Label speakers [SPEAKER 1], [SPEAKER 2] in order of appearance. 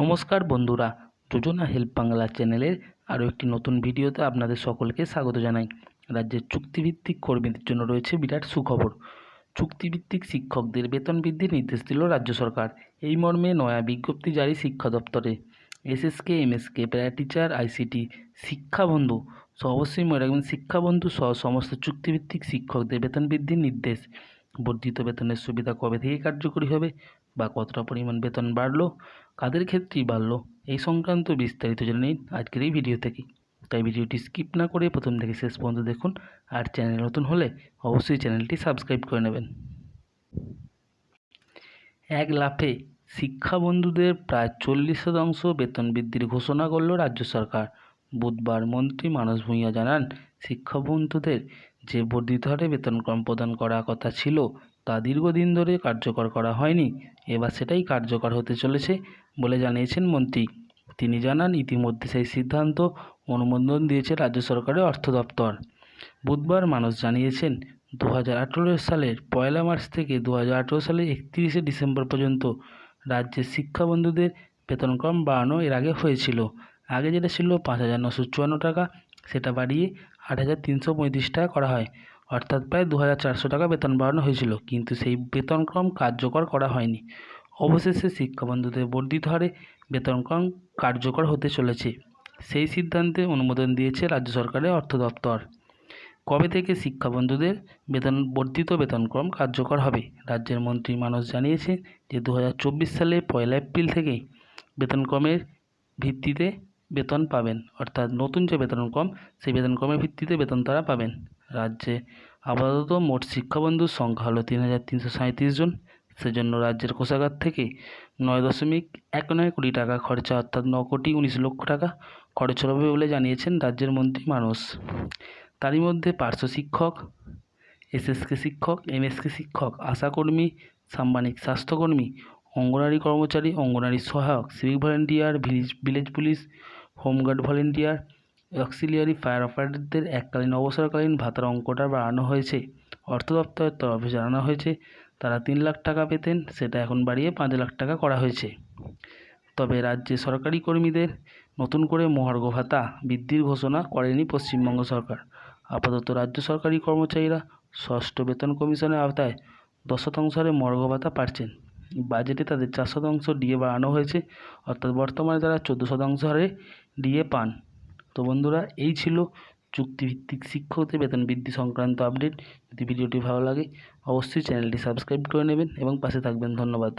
[SPEAKER 1] নমস্কার বন্ধুরা, যোজনা হেল্প বাংলা চ্যানেলের আরও একটি নতুন ভিডিওতে আপনাদের সকলকে স্বাগত জানাই। রাজ্যের চুক্তিভিত্তিক কর্মীদের জন্য রয়েছে বিরাট সুখবর। চুক্তিভিত্তিক শিক্ষকদের বেতন বৃদ্ধির নির্দেশ দিল রাজ্য সরকার। এই মর্মে নয়া বিজ্ঞপ্তি জারি শিক্ষা দপ্তরে। SSK, MSK para teacher, ICT, শিক্ষাবন্ধু সহ অবশ্যই মনে রাখবেন শিক্ষাবন্ধু সহ সমস্ত চুক্তিভিত্তিক শিক্ষকদের বেতন বৃদ্ধির নির্দেশ। বর্ধিত বেতনের সুবিধা কবে থেকে কার্যকরী হবে বা কতটা পরিমাণ বেতন বাড়লো কাদের ক্ষেত্রেই বাড়লো? এই সংক্রান্ত বিস্তারিত জেনে নিন আজকের এই ভিডিও থেকে। তাই ভিডিওটি স্কিপ না করে প্রথম থেকে শেষ পর্যন্ত দেখুন আর চ্যানেল নতুন হলে অবশ্যই চ্যানেলটি সাবস্ক্রাইব করে নেবেন। এক লাফে শিক্ষাবন্ধুদের প্রায় চল্লিশ শতাংশ বেতন বৃদ্ধির ঘোষণা করল রাজ্য সরকার। বুধবার মন্ত্রী মানস ভূঁইয়া জানান শিক্ষাবন্ধুদের যে বর্ধিত হারে বেতনক্রম প্রদান করার কথা ছিল, তা দীর্ঘদিন ধরে কার্যকর করা হয়নি। এবার সেটাই কার্যকর হতে চলেছে বলে জানিয়েছেন মন্ত্রী। তিনি জানান, ইতিমধ্যে সেই সিদ্ধান্ত অনুমোদন দিয়েছে রাজ্য সরকারের অর্থ দপ্তর। বুধবার মানুষ জানিয়েছেন দু হাজার আঠেরো সালের পয়লা মার্চ থেকে দু হাজার আঠেরো সালের একত্রিশে ডিসেম্বর পর্যন্ত রাজ্যের শিক্ষাবন্ধুদের বেতনক্রম বাড়ানো এর আগে হয়েছিল। আগে যেটা ছিল পাঁচ হাজার নশো চুয়ান্ন টাকা, সেটা বাড়িয়ে আট হাজার তিনশো পঁয়ত্রিশ টাকা করা হয়। অর্থাৎ প্রায় দু হাজার চারশো টাকা বেতন বাড়ানো হয়েছিল, কিন্তু সেই বেতনক্রম কার্যকর করা হয়নি। অবশেষে শিক্ষাবন্ধুদের বর্ধিত হারে বেতনক্রম কার্যকর হতে চলেছে। সেই সিদ্ধান্তে অনুমোদন দিয়েছে রাজ্য সরকারের অর্থ দপ্তর। কবে থেকে শিক্ষাবন্ধুদের বেতন, বর্ধিত বেতনক্রম কার্যকর হবে? রাজ্যের মন্ত্রী মানস জানিয়েছে যে দু হাজার চব্বিশ সালে পয়লা এপ্রিল থেকে বেতনক্রমের ভিত্তিতে বেতন পাবেন। অর্থাৎ নতুন যে বেতনক্রম সেই বেতনক্রমের ভিত্তিতে বেতন তারা পাবেন। রাজ্যে আপাতত মোট শিক্ষাবন্ধুর সংখ্যা হলো তিন হাজার তিনশো সাঁইত্রিশ জন। সেজন্য রাজ্যের কোষাগার থেকে নয় দশমিক এক নয় কোটি টাকা খরচা, অর্থাৎ ন কোটি উনিশ লক্ষ টাকা খরচ হবে বলে জানিয়েছেন রাজ্যের মন্ত্রী মানুষ তারই মধ্যে পার্শ্ব শিক্ষক, এসএসকে শিক্ষক, এমএসকে শিক্ষক, আশাকর্মী, সাম্মানিক স্বাস্থ্যকর্মী, অঙ্গনারী কর্মচারী, অঙ্গনারী সহায়ক, civic volunteer, village village police home guard volunteer, auxiliary fire অপারেটরদের এককালীন অবসরকালীন ভাতার অঙ্কটা বাড়ানো হয়েছে। অর্থ দপ্তরের তরফে জানানো হয়েছে, তারা তিন লাখ টাকা পেতেন, সেটা এখন বাড়িয়ে পাঁচ লাখ টাকা করা হয়েছে। তবে রাজ্যে সরকারি কর্মীদের নতুন করে মহার্ঘ ভাতা বৃদ্ধির ঘোষণা করেনি পশ্চিমবঙ্গ সরকার। আপাতত রাজ্য সরকারি কর্মচারীরা ষষ্ঠ বেতন কমিশনের আওতায় দশ শতাংশ হারে মহার্ঘ ভাতা পাচ্ছেন। বাজেটে তাদের চার শতাংশ ডিএ বাড়ানো হয়েছে, অর্থাৎ বর্তমানে তারা চোদ্দ শতাংশ হারে ডিএ পান। তো বন্ধুরা, এই ছিল চুক্তিভিত্তিক শিক্ষকদের বেতন বৃদ্ধি সংক্রান্ত আপডেট। যদি ভিডিওটি ভালো লাগে, অবশ্যই চ্যানেলটি সাবস্ক্রাইব করে নেবেন এবং পাশে থাকবেন। ধন্যবাদ।